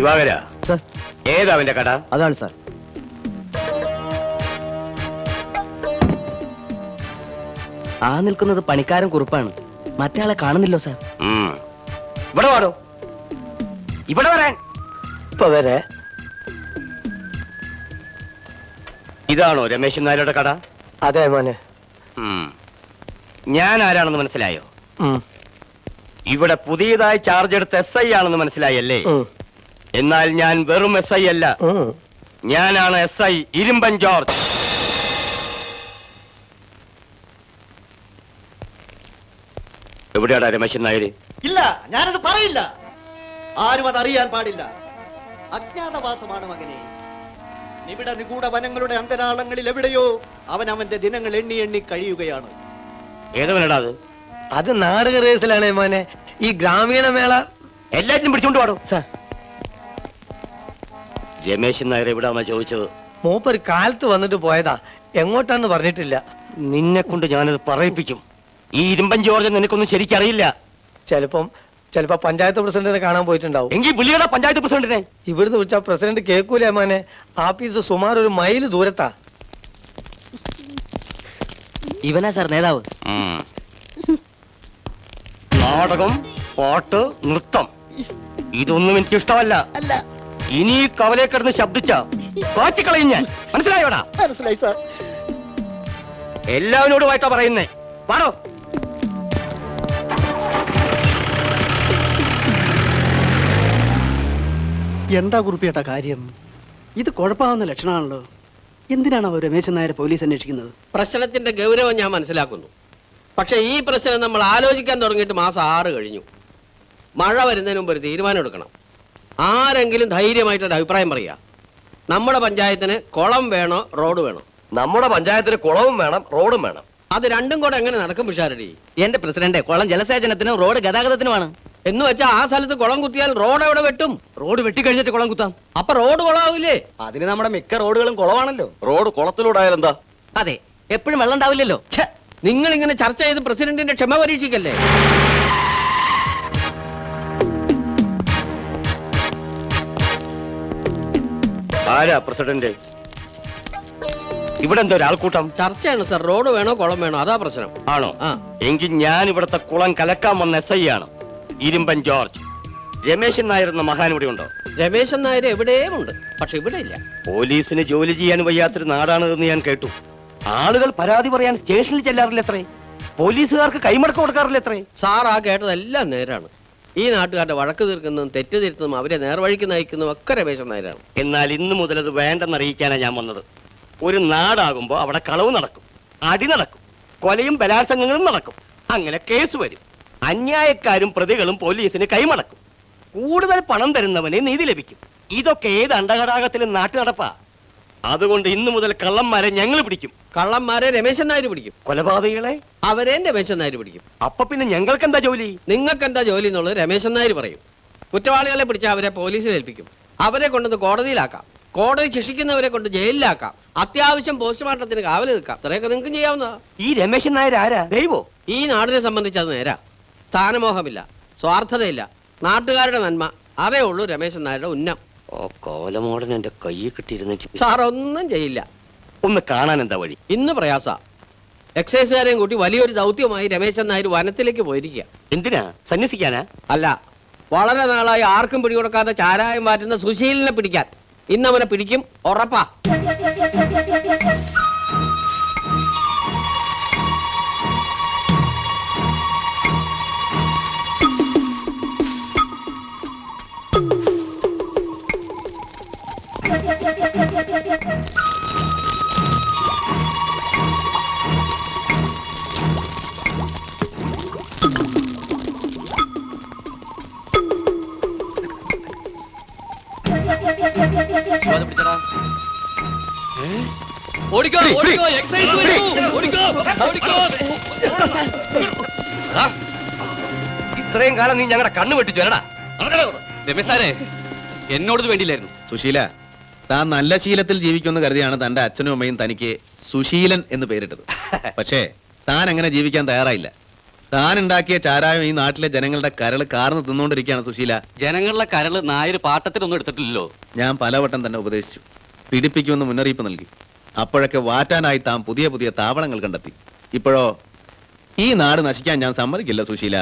Divakara. Sir. ഏതാ അവന്റെ കട? അതാണ് സാർ. ആ നിൽക്കുന്നത് പണിക്കാരൻ കുറുപ്പാണ്. മറ്റാളെ കാണുന്നില്ലോ സാർ. ഉം. ഇവിടെ വാടോ. ഇവിടെ വരാൻ. ഇപ്പൊ വരെ ഇതാണോ രമേശൻ നായരുടെ കട? അതെ മോനെ. ഉം. ഞാൻ ആരാണെന്ന് മനസ്സിലായോ? ഉം, ഇവിടെ പുതിയതായി ചാർജ് എടുത്ത എസ് ഐ ആണെന്ന് മനസ്സിലായല്ലേ? ഉം, എന്നാൽ ഞാൻ വെറും എസ് ഐ അല്ല. ഞാനാണ് എസ് ഐ ഇരുമ്പൻ ജോർജ്. എവിടെയാടാ രമേശൻ നായര്? ഇല്ല ഞാനത് പറയില്ല. ആരും അത് അറിയാൻ പാടില്ല. അജ്ഞാതവാസമാണ് മകനെ. നിബിഡ നിഗൂഢ വനങ്ങളുടെ അന്തരാളങ്ങളിൽ എവിടെയോ അവൻ അവന്റെ ദിനങ്ങൾ എണ്ണി എണ്ണി കഴിയുകയാണ്. ഏതവനടാ അത്? അത് നാടക റേസിലാണ് മോനെ. ഈ ഗ്രാമീണ മേള. എല്ലാറ്റിനും പിടിച്ചോണ്ട് പാടും സാർ രമേശൻ നായർ എവിടാന്നാ ചോദിച്ചത്? മൂപ്പർ കാലത്ത് വന്നിട്ട് പോയതാ. എങ്ങോട്ടാന്ന് പറഞ്ഞിട്ടില്ല. നിന്നെ കൊണ്ട് ഞാനത് പറയിപ്പിക്കും. ഈ ഇരുമ്പൻ ജോർജ് നിനക്കൊന്നും ശരിക്കറിയില്ല. ചിലപ്പം ചിലപ്പോ പഞ്ചായത്ത് പ്രസിഡന്റിനെ കാണാൻ പോയിട്ടുണ്ടാവും. എങ്കിൽ വിളിയടാ പഞ്ചായത്ത് പ്രസിഡന്റിനെ? ഇവിടുന്ന് വിളിച്ച പ്രസിഡന്റ് കേൾക്കൂലേ മോനെ ആഫീസ് സുമാർ ഒരു മൈൽ ദൂരത്താ. ഇവനാ സാർ നേതാവ്. നാടകം പാട്ട് നൃത്തം. ഇതൊന്നും എനിക്ക് ഇഷ്ടമല്ല അല്ല. ഇനി ഈ കവലെ കിടന്ന് ശബ്ദിച്ച കാച്ചിക്കളയും ഞാൻ. മനസ്സിലായോടാ? മനസ്സിലായി സാർ. എല്ലാവരോടുമായിട്ടാ പറയുന്നേ. പാടോ എന്താ കുറിപ്പിയേട്ട കാര്യം? ഇത് കുഴപ്പമാവുന്ന ലക്ഷണമാണല്ലോ. എന്തിനാണ് അവർ രമേശൻ നായരെ പോലീസ് അന്വേഷിക്കുന്നത്? പ്രശ്നത്തിന്റെ ഗൗരവം ഞാൻ മനസ്സിലാക്കുന്നു. പക്ഷെ ഈ പ്രശ്നം നമ്മൾ ആലോചിക്കാൻ തുടങ്ങിയിട്ട് മാസം ആറ് കഴിഞ്ഞു. മഴ വരുന്നതിന് മുമ്പ് ഒരു തീരുമാനം എടുക്കണം. ആരെങ്കിലും ധൈര്യമായിട്ടൊരു അഭിപ്രായം പറയുക നമ്മുടെ പഞ്ചായത്തിന് കുളം വേണോ റോഡ് വേണോ? നമ്മുടെ പഞ്ചായത്തിന് കുളവും വേണം റോഡും വേണം. അത് രണ്ടും കൂടെ എങ്ങനെ നടക്കും പിഷാരടി? എന്റെ പ്രസിഡന്റ് കുളം ജലസേചനത്തിനും റോഡ് ഗതാഗതത്തിനുമാണ്. എന്ന് വെച്ചാൽ ആ സ്ഥലത്ത് കുളം കുത്തിയാൽ റോഡ് എവിടെ വെട്ടും? റോഡ് വെട്ടിക്കഴിഞ്ഞിട്ട് കുളം കുത്താം. അപ്പൊ റോഡ് കുളമാവില്ലേ? അതിന് നമ്മുടെ മിക്ക റോഡുകളും കുളമാണല്ലോ. റോഡ് കുളത്തിലൂടെ ആയാലെന്താ അതെ എപ്പോഴും വെള്ളം ഉണ്ടാവില്ലല്ലോ. നിങ്ങൾ ഇങ്ങനെ ചർച്ച ചെയ്ത് പ്രസിഡന്റിന്റെ ക്ഷമ പരീക്ഷിക്കല്ലേ? ആരാ പ്രസിഡന്റ്? ഇവിടെ എന്താ ഒരാൾക്കൂട്ടം? ചർച്ചയാണ് സർ. റോഡ് വേണോ കുളം വേണോ? അതാ പ്രശ്നം. ആണോ? ആ. എങ്കിൽ ഞാൻ ഇവിടത്തെ കുളം കലക്കാൻ വന്ന എസ് ഐ ആണ്. ഇരുമ്പൻ ജോർജ്. രമേശൻ നായർ എന്ന മഹാൻ ഇവിടെ ഉണ്ടോ? രമേശൻ നായർ എവിടെയും ഉണ്ട്. പക്ഷെ ഇവിടെ ഇല്ല. പോലീസിന് ജോലി ചെയ്യാൻ വയ്യാത്തൊരു നാടാണെന്ന് ഞാൻ കേട്ടു. ആളുകൾ പരാതി പറയാൻ സ്റ്റേഷനിൽ ചെല്ലാറില്ല എത്രേ പോലീസുകാർക്ക് കൈമടക്കം കൊടുക്കാറില്ല എത്രേ സാർ ആ കേട്ടതെല്ലാം നേരാണ്. ഈ നാട്ടുകാരുടെ വഴക്ക് തീർക്കുന്നതും തെറ്റ് തിരുത്തുന്നതും അവരെ നേർവഴിക്ക് നയിക്കുന്നതും ഒക്കെ രമേശൻ നായരാണ്. എന്നാൽ ഇന്നു മുതൽ അത് വേണ്ടെന്ന് അറിയിക്കാനാണ് ഞാൻ വന്നത്. ഒരു നാടാകുമ്പോൾ അവിടെ കളവ് നടക്കും അടി നടക്കും കൊലയും ബലാത്സംഗങ്ങളും നടക്കും. അങ്ങനെ കേസ് വരും. അന്യായക്കാരും പ്രതികളും പോലീസിന് കൈമടക്കും. കൂടുതൽ പണം തരുന്നവന് നീതി ലഭിക്കും. ഇതൊക്കെ ഏത് അണ്ടഘടാകത്തിലും നാട്ടു നടപ്പാ അതുകൊണ്ട് ഇന്നു മുതൽ കള്ളന്മാരെ ഞങ്ങൾ പിടിക്കും. കള്ളന്മാരെ രമേശൻ നായർ പിടിക്കും. കൊലപാതകളെ അവരെ രമേശൻ നായർ പിടിക്കും. അപ്പൊ പിന്നെ ഞങ്ങൾക്ക് എന്താ ജോലി? നിങ്ങൾക്ക് എന്താ ജോലി എന്നുള്ളത് രമേശൻ നായർ പറയും. കുറ്റവാളികളെ പിടിച്ച അവരെ പോലീസിൽ ഏൽപ്പിക്കും. അവരെ കൊണ്ടത് കോടതിയിലാക്കാം. കോടതി ശിക്ഷിക്കുന്നവരെ കൊണ്ട് ജയിലിലാക്കാം. അത്യാവശ്യം പോസ്റ്റ്മോർട്ടത്തിന് കാവൽ നിൽക്കാം. അത്രയൊക്കെ നിങ്ങൾക്ക് ചെയ്യാവുന്നതാ. ഈ രമേശൻ നായർ ആരാ? ദൈവോ. ഈ നാടിനെ സംബന്ധിച്ച് അത് നേരാ. സ്ഥാനമോഹമില്ല. സ്വാർത്ഥതയില്ല. നാട്ടുകാരുടെ നന്മ. അതേ ഉള്ളൂ രമേശൻ നായരുടെ ഉന്നം. ഓ കോലമോടൻ എന്റെ കയ്യിൽ കിട്ടിയിരുന്നെങ്കിൽ സാർ ഒന്നും ചെയ്യില്ല. ഒന്ന് കാണാൻ എന്താ വഴി? ഇന്ന് പ്രയാസ. എക്സൈസുകാരെയും കൂട്ടി വലിയൊരു ദൗത്യമായി രമേശൻ നായർ വനത്തിലേക്ക് പോയിരിക്കുക എന്തിനാ? സന്യസിക്കാനാ? അല്ല വളരെ നാളായി ആർക്കും പിടികൊടുക്കാതെ ചാരായം മാറ്റുന്ന സുശീലിനെ പിടിക്കാൻ. ഇന്നവനെ പിടിക്കും ഉറപ്പാ. ഓടിക്കോ ഓടിക്കോ എക്സൈസ് ഓടിക്കോ ഓടിക്കോ. ഇത്രയും കാലം നീ ഞങ്ങളുടെ കണ്ണു വെട്ടിച്ചു അല്ലടാ. രമേശ് സാറേ എന്നോട് വേണ്ടിയില്ലായിരുന്നു. സുശീല താൻ നല്ല ശീലത്തിൽ ജീവിക്കുമെന്ന് കരുതിയാണ് തന്റെ അച്ഛനും അമ്മയും തനിക്ക് സുശീലൻ എന്ന് പേരിട്ടത്. പക്ഷേ താൻ അങ്ങനെ ജീവിക്കാൻ തയ്യാറായില്ല. താൻ ഉണ്ടാക്കിയ ചാരായം ഈ നാട്ടിലെ ജനങ്ങളുടെ കരൾ കാർന്ന് തിന്നുകൊണ്ടിരിക്കുകയാണ് സുശീല. ജനങ്ങളുടെ കരൾ നായര് പാട്ടത്തിനൊന്നും എടുത്തിട്ടില്ലല്ലോ. ഞാൻ പലവട്ടം തന്നെ ഉപദേശിച്ചു. പിടിപ്പിക്കുമെന്ന് മുന്നറിയിപ്പ് നൽകി. അപ്പോഴൊക്കെ വാറ്റാനായി താൻ പുതിയ പുതിയ താവളങ്ങൾ കണ്ടെത്തി. ഇപ്പോഴോ ഈ നാട് നശിക്കാൻ ഞാൻ സമ്മതിക്കില്ല സുശീല.